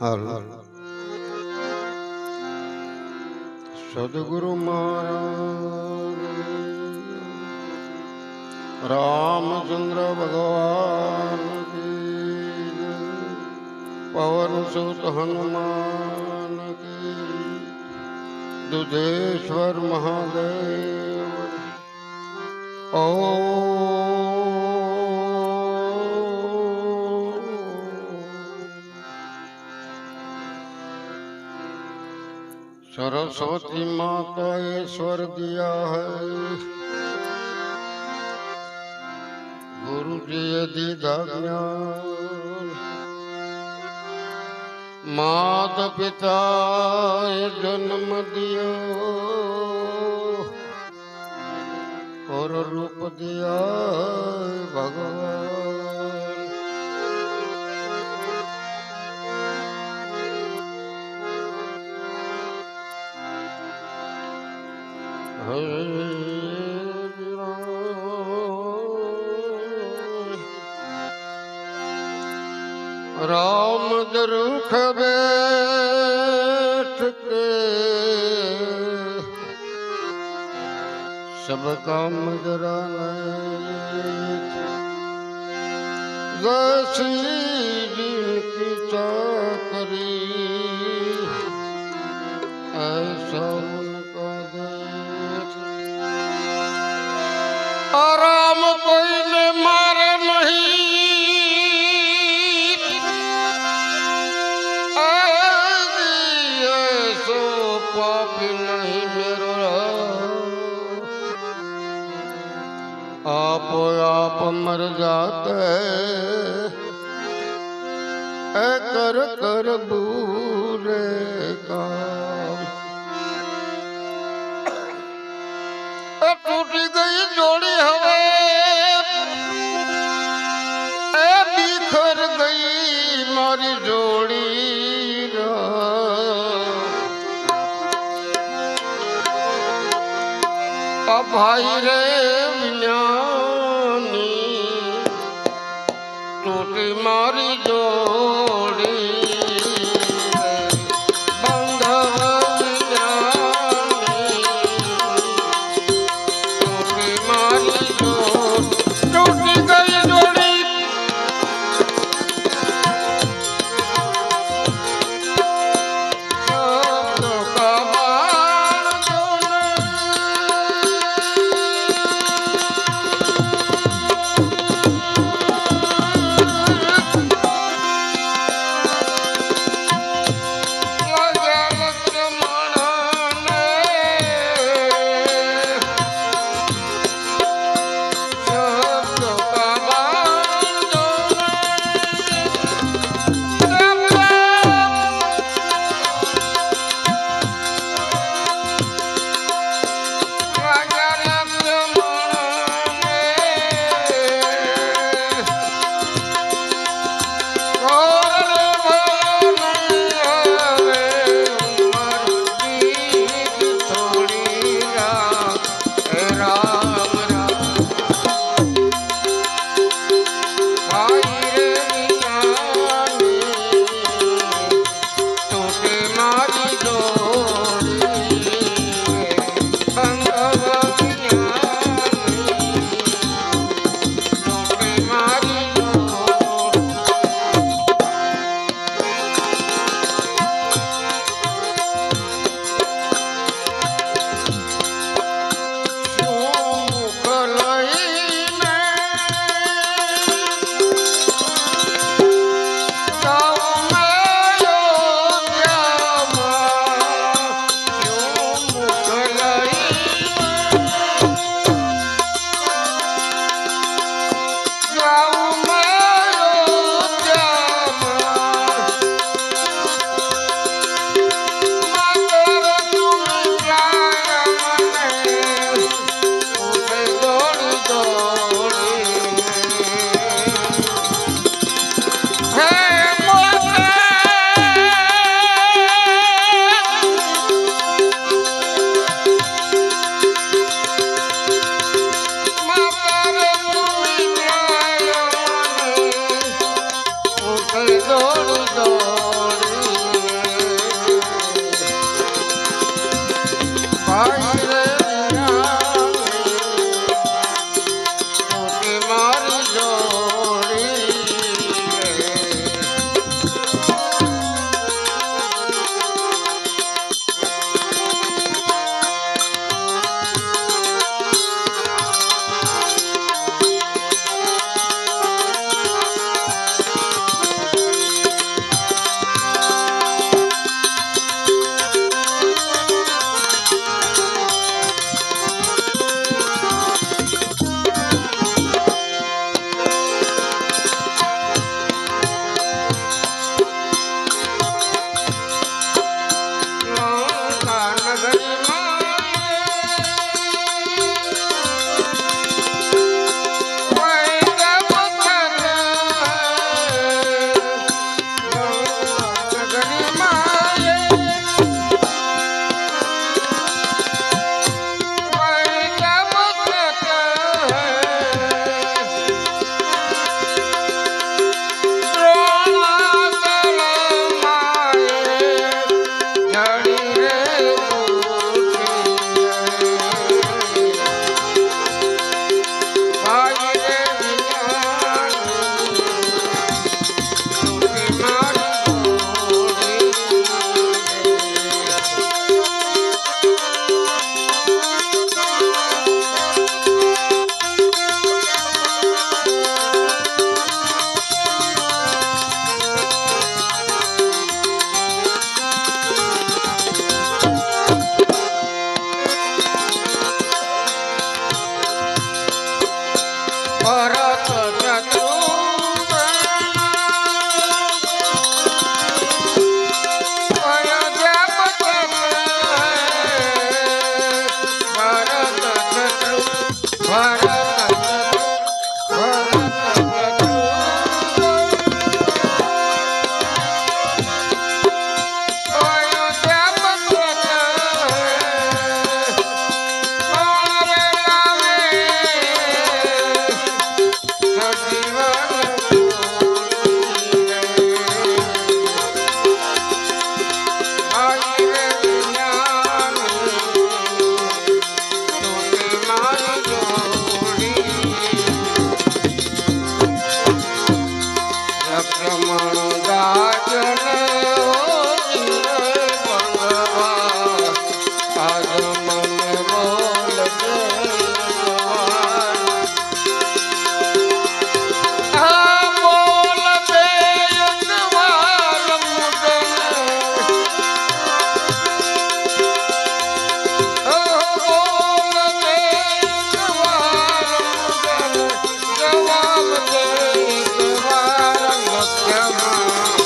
હાલ સદગુરુ મહારાજ રામચંદ્ર ભગવાન કી જય. પવન સુત હનુમાન કી દુધેશ્વર મહાદેવ ઓ सरस्वती माता ये स्वर दिया है गुरु जी ये दीदा ज्ञान मात पिता ये जन्म दिया और रूप दिया है भगवान राम दरुख बैठ के सब काम जरा जैसी जिनकी चाकरी ऐसा उनका देश आराम कोई ने मारे અમર જાત એ કર કર બૂરે કામ એ તૂટી ગઈ જોડી હવે એ બીખર ગઈ મારી જોડી અભાઈ રે વિના મારી જોડી Música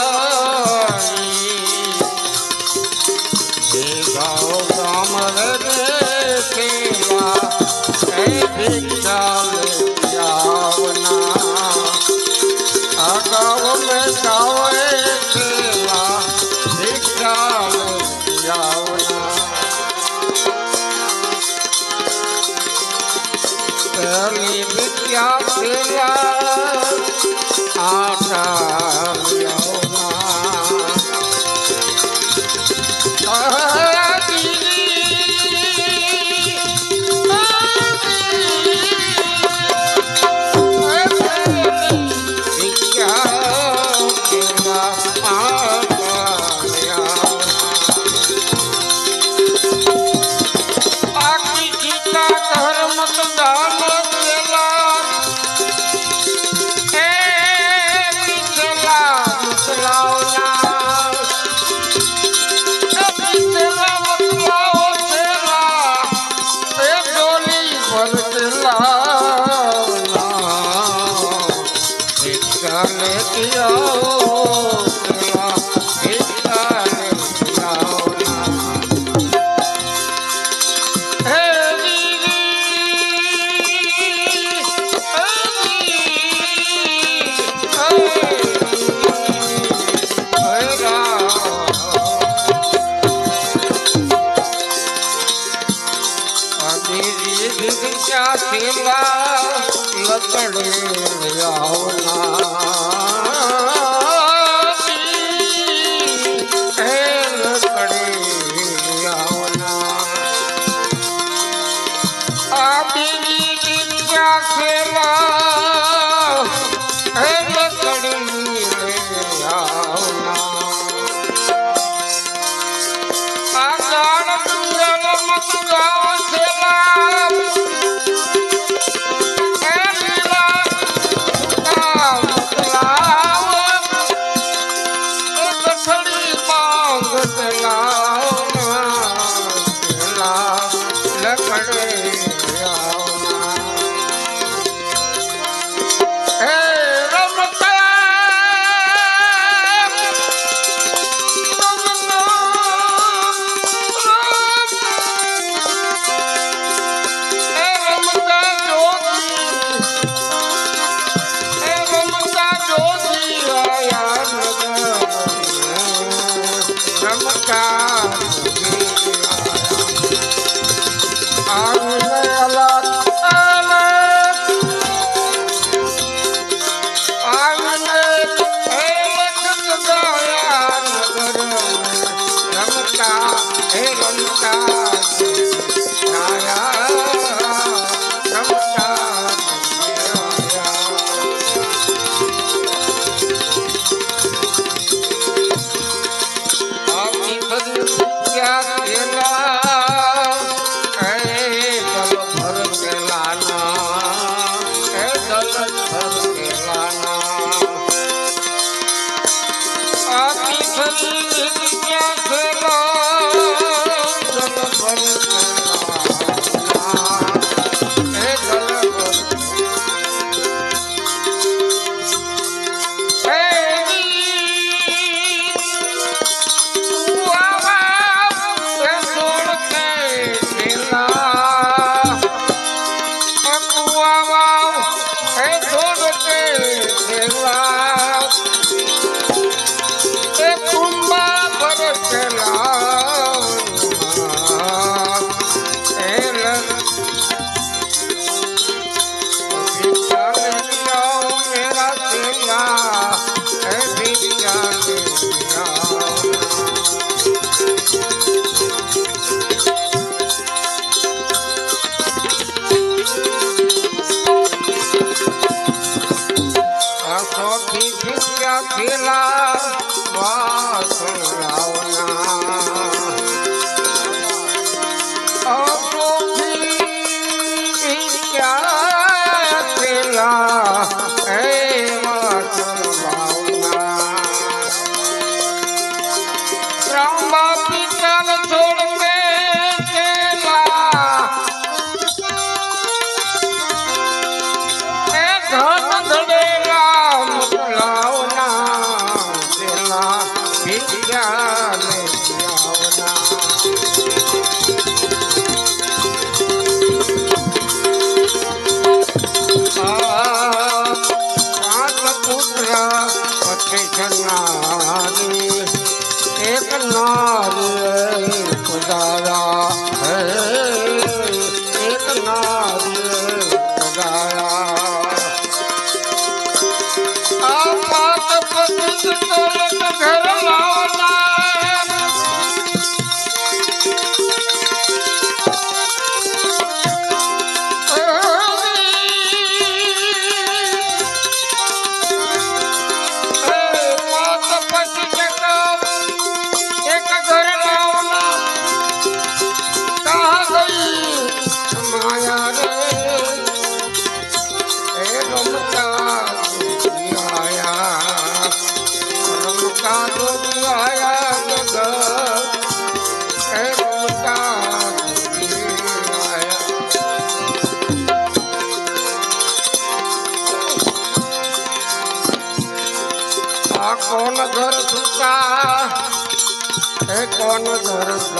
아 थींदा लकड़ी आवना ખીલા વાસણા જનારી એક નારી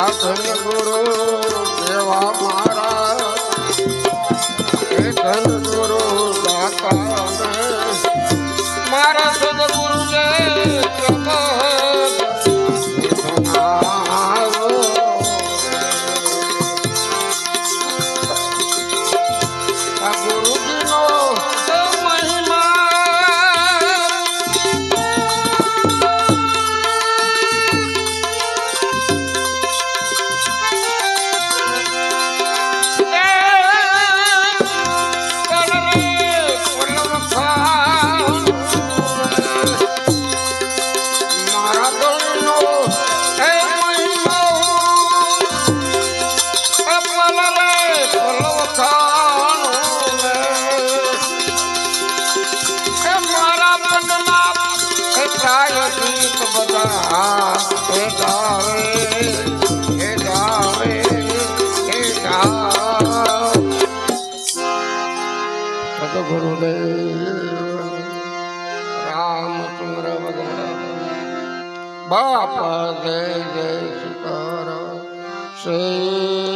ધન ગુરુ દેવા બાપા જય જય સીતારામ શ્રી